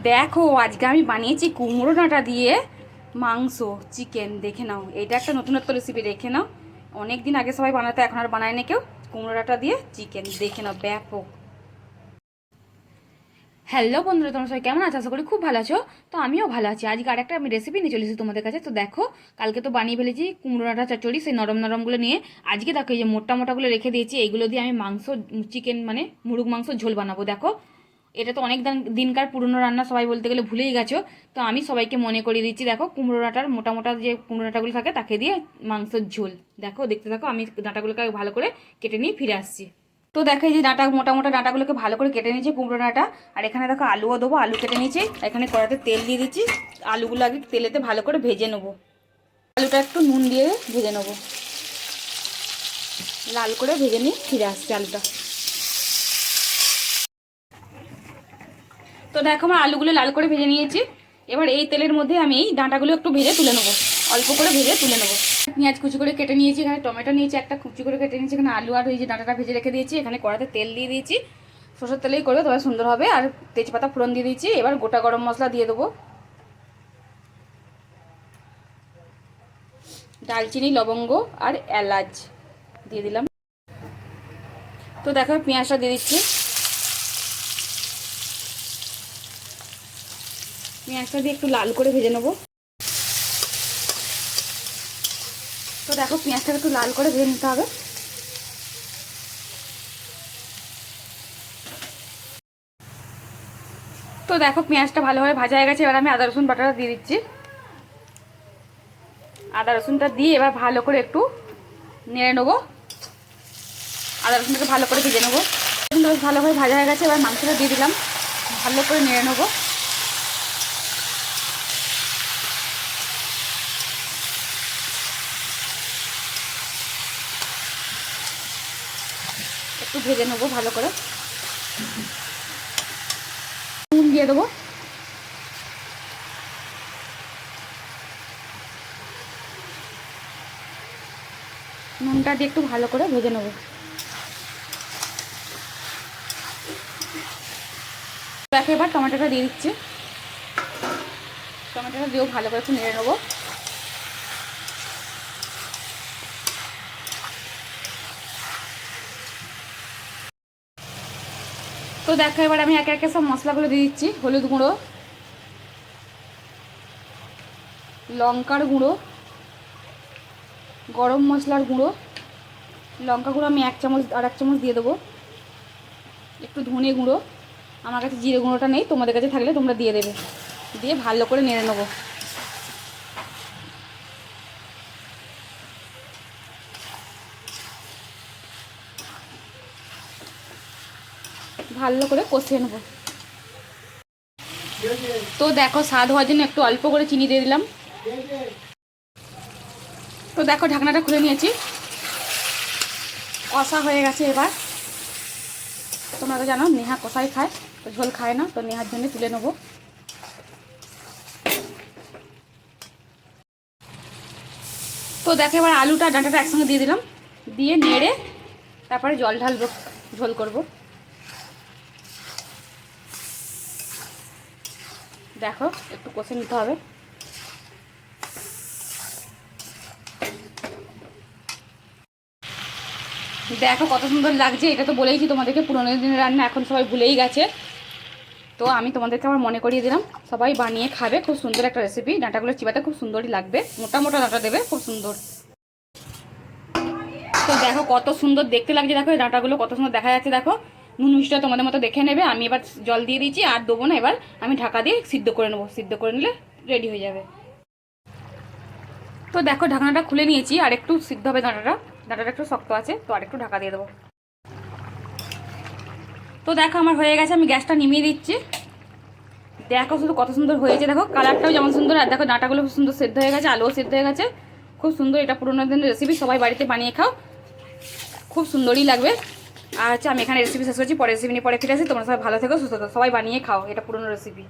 দেখো, আজকে আমি বানিয়েছি কুমড়ো ডাঁটা দিয়ে মাংস চিকেন দেখে নাও। এটা একটা নতুনত্ব রেসিপি দেখে নাও। অনেক দিন আগে সবাই বানাতো, এখন আর বানায় না কেউ। কুমড়ো ডাঁটা দিয়ে চিকেন দেখে নাও, ব্যাপক। হ্যালো বন্ধুরা, তোমরা সবাই কেমন আছো? আশা করি খুব ভালো আছো। তো আমিও ভালো আছি। আজকে আরেকটা আমি রেসিপি নিয়ে চলেছি তোমাদের কাছে। তো দেখো, কালকে তো বানিয়ে ফেলেছি কুমড়ো ডাঁটা চচ্চড়ি, সেই নরম নরমগুলো নিয়ে। আজকে দেখো, এই যে মোটা মোটাগুলো রেখে দিয়েছি, এইগুলো দিয়ে আমি মাংস চিকেন মানে মুরগ মাংস ঝোল বানাবো। দেখো এটা তো অনেক দিন- দিনকার পুরনো রান্না সবাই বলতে গেলে ভুলেই গেছো। তো আমি সবাইকে মনে করিয়ে দিচ্ছি, দেখো, কুমড়ো ডাঁটার মোটা মোটা যে কুমড়ো ডাঁটাগুলো থাকে, তাকে দিয়ে মাংসের ঝোল। দেখো, দেখতে থাকো, আমি ডাঁটাগুলোকে ভালো করে কেটে নিয়ে ফিরে আসছি। তো দেখো, এই যে ডাঁটা মোটা মোটা ডাঁটাগুলোকে ভালো করে কেটে নিয়েছি কুমড়ো ডাঁটা। আর এখানে দেখো, আলুও দেবো, আলু কেটে নিয়েছি। এখানে কড়াতে তেল দিয়ে দিচ্ছি। আলুগুলো আগে তেলেতে ভালো করে ভেজে নেব। আলুটা একটু নুন দিয়ে ভেজে নেব। লাল করে ভেজে নিয়ে ফিরে আসছে আলুটা। তো দেখো আমার আলুগুলো লাল করে ভেজে নিয়েছি। এবার এই তেলের মধ্যে আমি এই ডাঁটাগুলো একটু ভেজে তুলে নেব। অল্প করে ভেজে তুলে নেব। পেঁয়াজ কুচি করে কেটে নিয়েছি, এখানে টমেটো নিয়েছি, একটা কুচি করে কেটে নিয়েছি, এখানে আলু আর এই যে ডাঁটাটা ভেজে রেখে দিয়েছি, এখানে কড়াতে তেল দিয়ে দিয়েছি। সরষের তেলেই করবে, তবে সুন্দর হবে। আর তেজপাতা ফোড়ন দিয়ে দিয়েছি, এবার গোটা গরম মশলা দিয়ে দেবো। দালচিনি লবঙ্গ আর এলাচ দিয়ে দিলাম। তো দেখো পেঁয়াজটা দিয়ে দিচ্ছি। পেঁয়াজটা দিয়ে একটু লাল করে ভেজে নেব। তো দেখো, পেঁয়াজটাকে একটু লাল করে ভেজে নিতে হবে। তো দেখো, পেঁয়াজটা ভালোভাবে ভাজা হয়ে গেছে। এবার আমি আদা, রসুন, বাটাটা দিয়ে দিচ্ছি। আদা, রসুনটা দিয়ে এবার ভালো করে একটু নেড়ে নেব। আদা, রসুনটাকে ভালো করে ভেজে নেব। ভালোভাবে ভাজা হয়ে গেছে। এবার মাংসটা দিয়ে দিলাম। ভালো করে নেড়ে নেব। একটু ভেজে নেব ভালো করে। নুন দিয়ে দেবো। নুনটা দিয়ে একটু ভালো করে ভেজে নেব। এবার টমেটোটা দিয়ে দিচ্ছি। টমেটোটা দিয়েও ভালো করে একটু নেড়ে নেব। তো দেখো, এবার আমি একে একে সব মশলাগুলো দিয়ে দিচ্ছি। হলুদ গুঁড়ো, লঙ্কার গুঁড়ো, গরম মশলার গুঁড়ো, লঙ্কা গুঁড়ো আমি এক চামচ আর এক চামচ দিয়ে দেবো। একটু ধনে গুঁড়ো, আমার কাছে জিরে গুঁড়োটা নেই, তোমাদের কাছে থাকলে তোমরা দিয়ে দেবে। দিয়ে ভালো করে নেড়ে নেব। ভালো করে কষিয়ে নেব। তো দেখো, স্বাদ হওয়ার জন্য একটু অল্প করে চিনি দিয়ে দিলাম। তো দেখো, ঢাকনাটা খুলে নিয়েছি। কষা হয়ে গেছে এবার। তোমরা তো জানো, নেহা কষাই খায়, তো ঝোল খায় না, তো নেহার জন্য তুলে নেব। তো দেখো, এবার আলুটা, ডাঁটাটা একসঙ্গে দিয়ে দিলাম। দিয়ে নেড়ে তারপরে জল ঢালবো, ঝোল করব। দেখো, একটু কষে নিতে হবে। দেখো কত সুন্দর লাগছে, এটা তো বলেইছি তোমাদেরকে, পুরোনো দিনের রান্না এখন সবাই ভুলেই গেছে। তো আমি তোমাদেরকে আমার মনে করিয়ে দিলাম, সবাই বানিয়ে খাবে, খুব সুন্দর একটা রেসিপি ডাঁটাগুলো চিবাতে খুব সুন্দরই লাগবে। মোটা মোটা ডাঁটা দেবে, খুব সুন্দর। তো দেখো কত সুন্দর দেখতে লাগছে, দেখো এই ডাঁটাগুলো কত সুন্দর দেখা যাচ্ছে, দেখো। নুন মিষ্টিটা তোমাদের মতো দেখে নেবে, আমি এবার জল দিয়ে দিয়েছি আর দেবো না, এবার আমি ঢাকা দিয়ে সিদ্ধ করে নেব। সিদ্ধ করে নিলে রেডি হয়ে যাবে। তো দেখো, ঢাকনাটা খুলে নিয়েছি, আর একটু সিদ্ধ হবে ডাঁটাটা ডাঁটাটা একটু শক্ত আছে, তো আর একটু ঢাকা দিয়ে দেবো। তো দেখো, আমার হয়ে গেছে, আমি গ্যাসটা নিমিয়ে দিচ্ছি। দেখো শুধু কত সুন্দর হয়েছে, দেখো, কালারটাও যেমন সুন্দর, আর দেখো ডাঁটাগুলো খুব সুন্দর সেদ্ধ হয়ে গেছে, আলুও সেদ্ধ হয়ে গেছে। খুব সুন্দর, এটা পুরোনো দিনের রেসিপি সবাই বাড়িতে বানিয়ে খাও। খুব সুন্দরই লাগবে। আর হচ্ছে আমি এখানে রেসিপি শেষ করছি পরে রেসিপি নিয়ে পরে ফিরে আসি। তোমরা সবাই ভালো থেকো, সুস্থ সবাই বানিয়ে খাও, এটা পুরনো রেসিপি